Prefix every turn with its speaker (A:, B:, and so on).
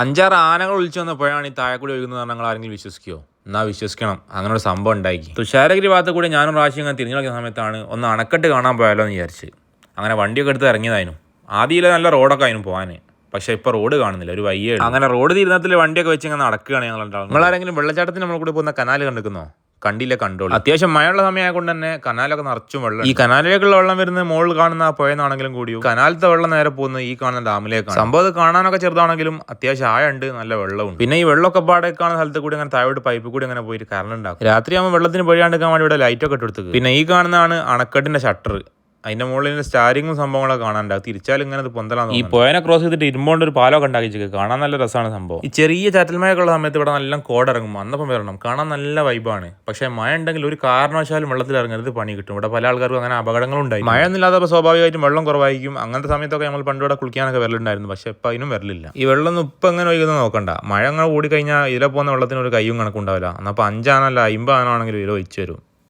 A: അഞ്ചാറ് ആനകൾ ഒളിച്ചു വന്നപ്പോഴാണ് ഈ താഴെക്കൂടി ഒഴുകുന്നത് ഞങ്ങൾ ആരെങ്കിലും വിശ്വസിക്കുമോ എന്നാ വിശ്വസിക്കണം. അങ്ങനെ ഒരു സംഭവം ഉണ്ടാക്കി. തുഷാരഗിരി ഭാഗത്ത് കൂടി ഞാനും പ്രാവശ്യം ഇങ്ങനെ തിരിഞ്ഞു നടക്കുന്ന സമയത്താണ് ഒന്ന് അണക്കെട്ട് കാണാൻ പോയാലോ എന്ന് വിചാരിച്ച്. അങ്ങനെ വണ്ടിയൊക്കെ എടുത്ത് ഇറങ്ങിയതായിരുന്നു. ആദ്യം നല്ല റോഡൊക്കെ ആയിരുന്നു പോകാൻ പക്ഷേ ഇപ്പോൾ റോഡ് കാണുന്നില്ല ഒരു വയ്യേ. അങ്ങനെ റോഡ് തീരുന്നതിൽ വണ്ടിയൊക്കെ വെച്ച് ഇങ്ങനെ നടക്കുകയാണ് ഞങ്ങൾ ഉണ്ടാവുന്നത് നിങ്ങളാരെങ്കിലും വെള്ളച്ചാട്ടത്തിന് നമ്മൾ കൂടി പോകുന്ന കനാൽ കണ്ടിരിക്കുന്നോ? കണ്ടില്ല കണ്ടോളൂ. അത്യാവശ്യം മഴയുള്ള സമയമായ കൊണ്ട് തന്നെ കനാലൊക്കെ നിറച്ചും വെള്ളം ഈ കനാലിലേക്കുള്ള വെള്ളം വരുന്നത് മുകളിൽ കാണുന്ന ആ പുഴയെന്നാണെങ്കിലും കൂടിയും. കനാലത്തെ വെള്ളം നേരെ പോകുന്നത് ഈ കാണുന്ന ഡാമിലേക്കാണ്. സംഭവം കാണാനൊക്കെ ചെറുതാണെങ്കിലും അത്യാവശ്യം ആയുണ്ട് നല്ല വെള്ളവും. പിന്നെ ഈ വെള്ളമൊക്കെ പാടെ കാണുന്ന സ്ഥലത്ത് കൂടി അങ്ങനെ താഴോട്ട് പൈപ്പ് കൂടി അങ്ങനെ പോയിട്ട് കറണ്ട് ഉണ്ടാക്കും രാത്രിയാകുമ്പോൾ വെള്ളത്തിന് പൊഴിയാണ്ടിരിക്കാൻ വേണ്ടി ഇവിടെ ലൈറ്റൊക്കെ ഇട്ടെടുത്തത് പിന്നെ ഈ കാണുന്നതാണ് അണക്കെട്ടിന്റെ ഷട്ടർ അതിന്റെ മുകളിൽ സ്റ്റാരിങ്ങും സംഭവങ്ങളൊക്കെ കാണാനുണ്ടാവും തിരിച്ചാലും ഇങ്ങനെ പൊന്തലാണ് ഈ പോയനെ ക്രോസ് ചെയ്തിട്ട് ഇരുമ്പോണ്ട് ഒരു പാലൊക്കെ ഉണ്ടാക്കി കാണാൻ നല്ല രസമാണ് സംഭവം. ഈ ചെറിയ ചാറ്റൽമഴയൊക്കെ ഉള്ള സമയത്ത് ഇവിടെ നല്ല കോടിറങ്ങും അന്നപ്പം വരണം. കാണാൻ നല്ല വൈബാണ് പക്ഷെ മഴ ഉണ്ടെങ്കിൽ ഒരു കാരണവശാലും വെള്ളത്തിൽ ഇറങ്ങരുത് പണി കിട്ടും. ഇവിടെ പല ആൾക്കാർക്കും അങ്ങനെ അപകടങ്ങളുണ്ടായി മഴ ഒന്നില്ലാത്തപ്പോൾ സ്വാഭാവികമായിട്ടും വെള്ളം കുറവായിരിക്കും. അങ്ങനത്തെ സമയത്തൊക്കെ നമ്മൾ പണ്ട് ഇവിടെ കുളിക്കാനൊക്കെ വരലുണ്ടായിരുന്നു. പക്ഷെ ഇപ്പം അതിനും വരലില്ല. ഈ വെള്ളം ഒന്നും ഇപ്പം എങ്ങനെ ഒഴുകുന്ന നോക്കണ്ട. മഴ അങ്ങനെ കൂടി കഴിഞ്ഞാൽ ഇതിലെ പോകുന്ന വെള്ളത്തിന് ഒരു കയ്യും കണക്കുണ്ടാവില്ല എന്നപ്പോൾ അഞ്ചാനല്ല അമ്പത് ആനാണെങ്കിലും ഇതിൽ ഒഴിച്ചു വരും